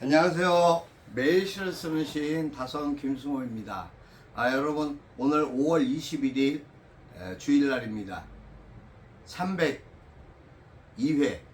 안녕하세요. 매일 시를 쓰는 시인 다선 김승호입니다. 아, 여러분, 오늘 5월 21일 주일날입니다. 302회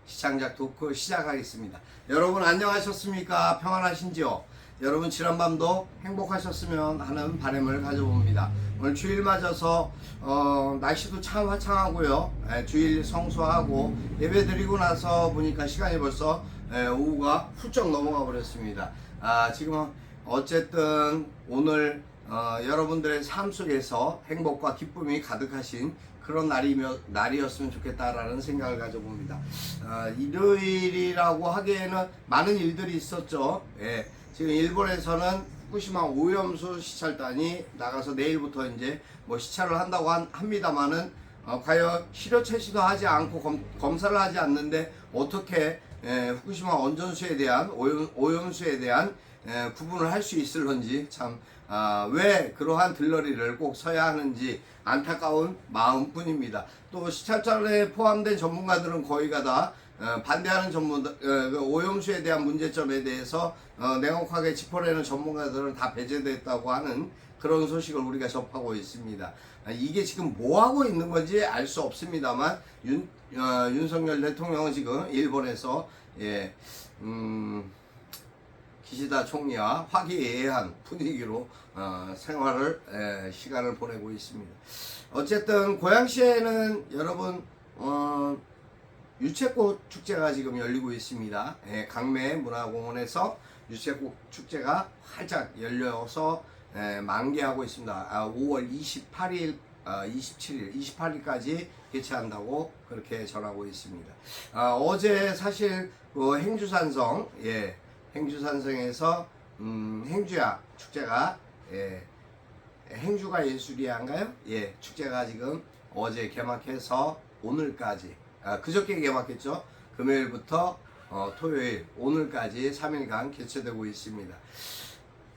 시창작 토크 시작하겠습니다. 여러분, 안녕하셨습니까? 평안하신지요? 여러분, 지난밤도 행복하셨으면 하는 바람을 가져봅니다. 오늘 주일 맞아서, 어, 날씨도 참 화창하고요. 에, 주일 성수하고 예배 드리고 나서 보니까 시간이 벌써 에, 오후가 훌쩍 넘어가 버렸습니다. 아, 지금 어쨌든 오늘 어, 여러분들의 삶 속에서 행복과 기쁨이 가득하신 그런 날이며, 날이었으면 좋겠다라는 생각을 가져봅니다. 아, 일요일이라고 하기에는 많은 일들이 있었죠. 예, 지금 일본에서는 후쿠시마 오염수 시찰단이 나가서 내일부터 이제 뭐 시찰을 한다고 한- 합니다만은 어, 과연 실효 채취도 하지 않고 검, 검사를 하지 않는데 어떻게 에, 후쿠시마 원전수에 대한 오염, 오염수에 대한 에, 구분을 할 수 있을런지 참 아, 왜 그러한 들러리를 꼭 서야 하는지 안타까운 마음뿐입니다. 또 시찰단에 포함된 전문가들은 거의가 다 어, 반대하는 전문 어, 그 오염수에 대한 문제점에 대해서 어, 냉혹하게 짚어내는 전문가들은 다 배제됐다고 하는 그런 소식을 우리가 접하고 있습니다. 아, 이게 지금 뭐 하고 있는 건지 알 수 없습니다만 윤 어, 윤석열 대통령은 지금 일본에서 예, 음, 기시다 총리와 화기애애한 분위기로 어, 생활을 에, 시간을 보내고 있습니다. 어쨌든 고양시에는 여러분 어, 유채꽃 축제가 지금 열리고 있습니다. 예, 강매 문화공원에서 유채꽃 축제가 활짝 열려서 예, 만개하고 있습니다. 아, 5월 28일, 아, 27일, 28일까지 개최한다고 그렇게 전하고 있습니다. 아, 어제 사실 그 행주산성, 예, 행주산성에서 음, 행주야 축제가 예, 행주가 예술이야인가요? 예, 축제가 지금 어제 개막해서 오늘까지 아, 그저께 개막했죠. 금요일부터 어, 토요일 오늘까지 3일간 개최되고 있습니다.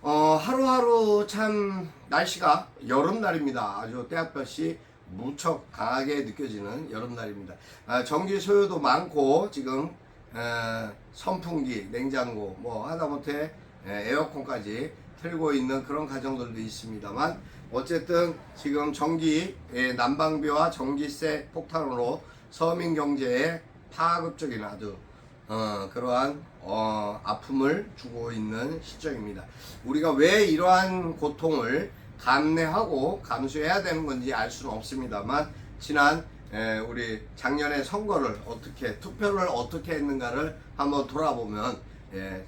어, 하루하루 참 날씨가 여름날입니다. 아주 때학볕이 무척 강하게 느껴지는 여름날입니다. 아, 전기 소요도 많고 지금 에, 선풍기, 냉장고 뭐 하다못해 에, 에어컨까지 틀고 있는 그런 가정들도 있습니다만 어쨌든 지금 전기 예, 난방비와 전기세 폭탄으로 서민 경제에 파급적인 아주 어, 그러한 어, 아픔을 주고 있는 시점입니다. 우리가 왜 이러한 고통을 감내하고 감수해야 되는 건지 알 수는 없습니다만 지난 에, 우리 작년에 선거를 어떻게 투표를 어떻게 했는가를 한번 돌아보면 예,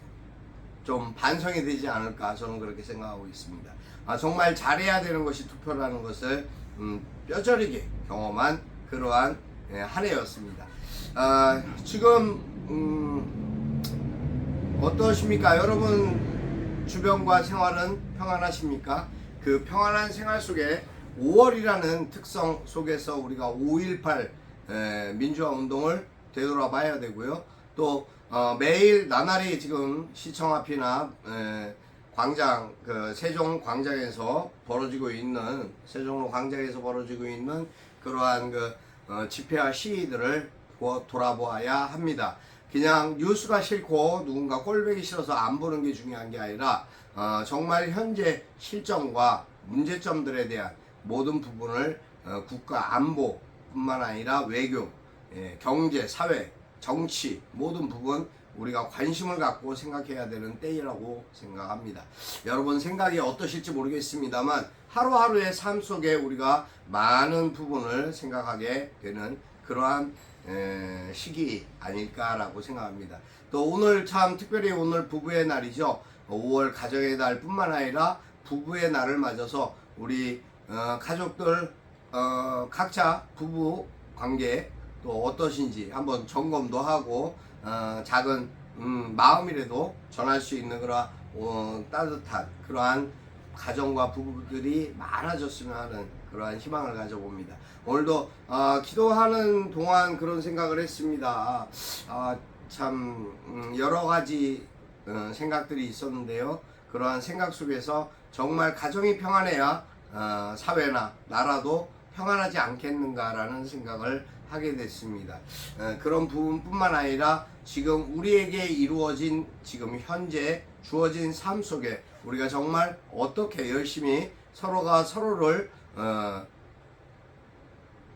좀 반성이 되지 않을까 저는 그렇게 생각하고 있습니다. 아, 정말 잘해야 되는 것이 투표라는 것을 음, 뼈저리게 경험한 그러한 예, 한 해였습니다. 아, 지금 음, 어떠십니까? 여러분 주변과 생활은 평안하십니까? 그 평안한 생활 속에 5월이라는 특성 속에서 우리가 5.18 에, 민주화 운동을 되돌아봐야 되고요. 또 어, 매일 나날이 지금 시청 앞이나 에, 광장 그 세종 광장에서 벌어지고 있는 세종로 광장에서 벌어지고 있는 그러한 그 어, 집회와 시위들을 보- 돌아보아야 합니다. 그냥 뉴스가 싫고 누군가 꼴보기 싫어서 안 보는 게 중요한 게 아니라 어, 정말 현재 실정과 문제점들에 대한 모든 부분을 어, 국가 안보뿐만 아니라 외교, 예, 경제, 사회, 정치 모든 부분 우리가 관심을 갖고 생각해야 되는 때이라고 생각합니다. 여러분 생각이 어떠실지 모르겠습니다만 하루하루의 삶 속에 우리가 많은 부분을 생각하게 되는 그러한 에, 시기 아닐까라고 생각합니다. 또 오늘 참 특별히 오늘 부부의 날이죠. 5월 가정의 날 뿐만 아니라 부부의 날을 맞아서 우리 어, 가족들 어, 각자 부부 관계 또 어떠신지 한번 점검도 하고 어, 작은 음, 마음이라도 전할 수 있는 그런 어, 따뜻한 그러한 가정과 부부들이 많아졌으면 하는 그러한 희망을 가져봅니다. 오늘도 어, 기도하는 동안 그런 생각을 했습니다. 아, 참 음, 여러 가지 어, 생각들이 있었는데요. 그러한 생각 속에서 정말 가정이 평안해야 어, 사회나 나라도 평안하지 않겠는가라는 생각을 하게 됐습니다. 어, 그런 부분뿐만 아니라 지금 우리에게 이루어진 지금 현재 주어진 삶 속에 우리가 정말 어떻게 열심히 서로가 서로를 어,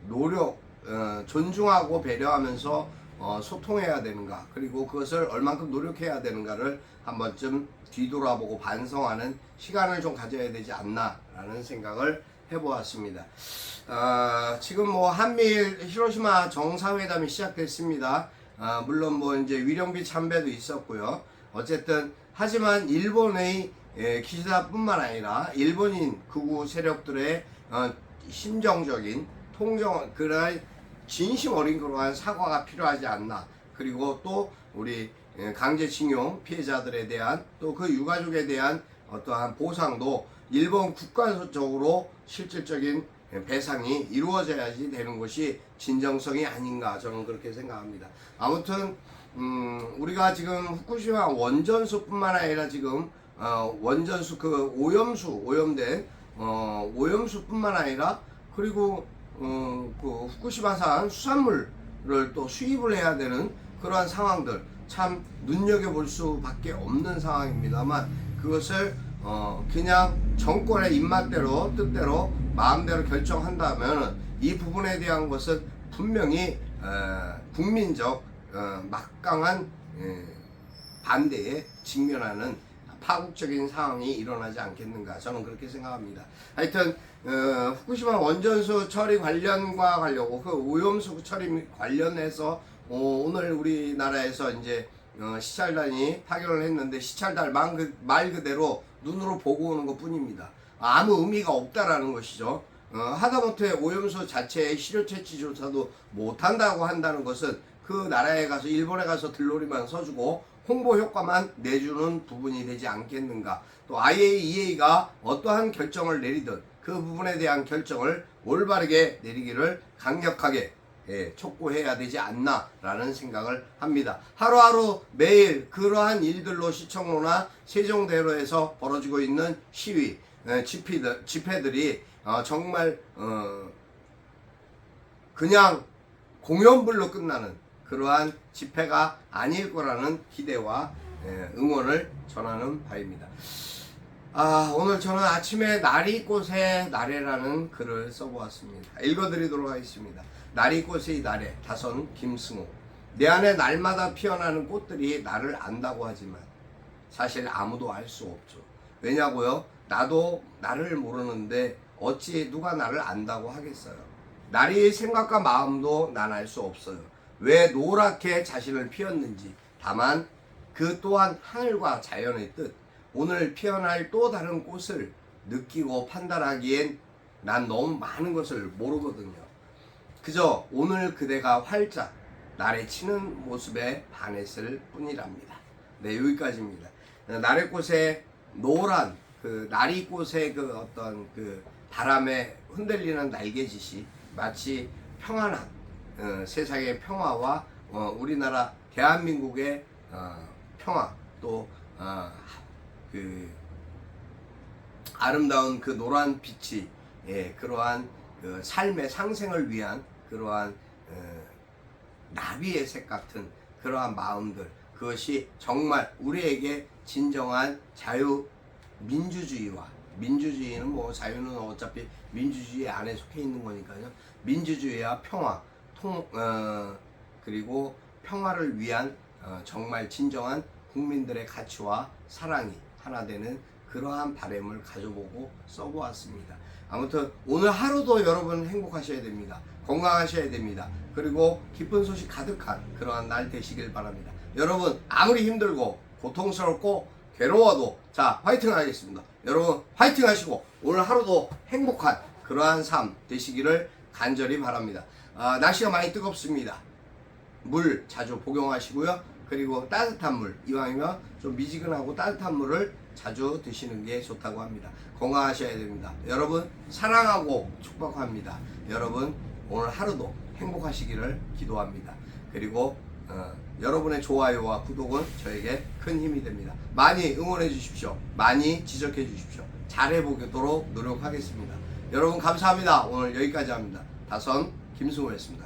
노력, 어, 존중하고 배려하면서 어, 소통해야 되는가 그리고 그것을 얼만큼 노력해야 되는가를 한 번쯤 뒤돌아보고 반성하는 시간을 좀 가져야 되지 않나라는 생각을 해보았습니다. 어, 지금 뭐 한미일 히로시마 정상회담이 시작됐습니다. 어, 물론 뭐 이제 위령비 참배도 있었고요. 어쨌든 하지만 일본의 예, 기시다뿐만 아니라 일본인 극우 세력들의 어, 심정적인 통정 그런 진심 어린 그러한 사과가 필요하지 않나. 그리고 또 우리 예, 강제징용 피해자들에 대한 또 그 유가족에 대한 어떠한 보상도 일본 국가적으로 실질적인 예, 배상이 이루어져야지 되는 것이 진정성이 아닌가 저는 그렇게 생각합니다. 아무튼 음, 우리가 지금 후쿠시마 원전수뿐만 아니라 지금 어, 원전수 그 오염수 오염된 어, 오염수뿐만 아니라 그리고 어, 그 후쿠시마산 수산물을 또 수입을 해야 되는 그러한 상황들 참 눈여겨볼 수밖에 없는 상황입니다만 그것을 어, 그냥 정권의 입맛대로 뜻대로 마음대로 결정한다면 이 부분에 대한 것은 분명히 어, 국민적 어, 막강한 예, 반대에 직면하는 파국적인 상황이 일어나지 않겠는가 저는 그렇게 생각합니다. 하여튼 어, 후쿠시마 원전수 처리 관련과 관련고 그 오염수 처리 관련해서 어, 오늘 우리나라에서 이제 어, 시찰단이 파견을 했는데 시찰단 말, 그, 말 그대로 눈으로 보고 오는 것 뿐입니다. 아무 의미가 없다라는 것이죠. 어, 하다못해 오염수 자체의 시료 채취 조사도 못한다고 한다는 것은 그 나라에 가서 일본에 가서 들놀이만 서주고 홍보 효과만 내주는 부분이 되지 않겠는가. 또 IAEA가 어떠한 결정을 내리든 그 부분에 대한 결정을 올바르게 내리기를 강력하게 예, 촉구해야 되지 않나라는 생각을 합니다. 하루하루 매일 그러한 일들로 시청로나 세종대로에서 벌어지고 있는 시위, 예, 집회들, 집회들이 어, 정말 어, 그냥 공연불로 끝나는 그러한 집회가 아닐 거라는 기대와 예, 응원을 전하는 바입니다. 아, 오늘 저는 아침에 나리꽃의 나래라는 글을 써보았습니다. 읽어드리도록 하겠습니다. 나리꽃의 나래, 다선 김승호. 내 안에 날마다 피어나는 꽃들이 나를 안다고 하지만 사실 아무도 알 수 없죠. 왜냐고요? 나도 나를 모르는데 어찌 누가 나를 안다고 하겠어요. 나리의 생각과 마음도 난 알 수 없어요. 왜 노랗게 자신을 피웠는지. 다만 그 또한 하늘과 자연의 뜻. 오늘 피어날 또 다른 꽃을 느끼고 판단하기엔 난 너무 많은 것을 모르거든요. 그저 오늘 그대가 활짝 날에 치는 모습에 반했을 뿐이랍니다. 네, 여기까지입니다. 나래꽃의 노란 그 나리꽃의 그 어떤 그 바람에 흔들리는 날개짓이 마치 평안한 어, 세상의 평화와 어, 우리나라 대한민국의 어, 평화 또 어, 그 아름다운 그 노란 빛이 예, 그러한 그 삶의 상생을 위한 그러한 어, 나비의 색 같은 그러한 마음들 그것이 정말 우리에게 진정한 자유 민주주의와 민주주의는 뭐 자유는 어차피 민주주의 안에 속해 있는 거니까요. 민주주의와 평화 통 어, 그리고 평화를 위한 어, 정말 진정한 국민들의 가치와 사랑이 하나 되는 그러한 바램을 가져보고 써보았습니다. 아무튼 오늘 하루도 여러분 행복하셔야 됩니다. 건강하셔야 됩니다. 그리고 기쁜 소식 가득한 그러한 날 되시길 바랍니다. 여러분 아무리 힘들고 고통스럽고 괴로워도 자 화이팅 하겠습니다. 여러분 화이팅 하시고 오늘 하루도 행복한 그러한 삶 되시기를 간절히 바랍니다. 아, 날씨가 많이 뜨겁습니다. 물 자주 복용하시고요. 그리고 따뜻한 물, 이왕이면 좀 미지근하고 따뜻한 물을 자주 드시는 게 좋다고 합니다. 건강하셔야 됩니다. 여러분, 사랑하고 축복합니다. 여러분, 오늘 하루도 행복하시기를 기도합니다. 그리고, 어, 여러분의 좋아요와 구독은 저에게 큰 힘이 됩니다. 많이 응원해 주십시오. 많이 지적해 주십시오. 잘해보도록 노력하겠습니다. 여러분, 감사합니다. 오늘 여기까지 합니다. 다선 김승호였습니다.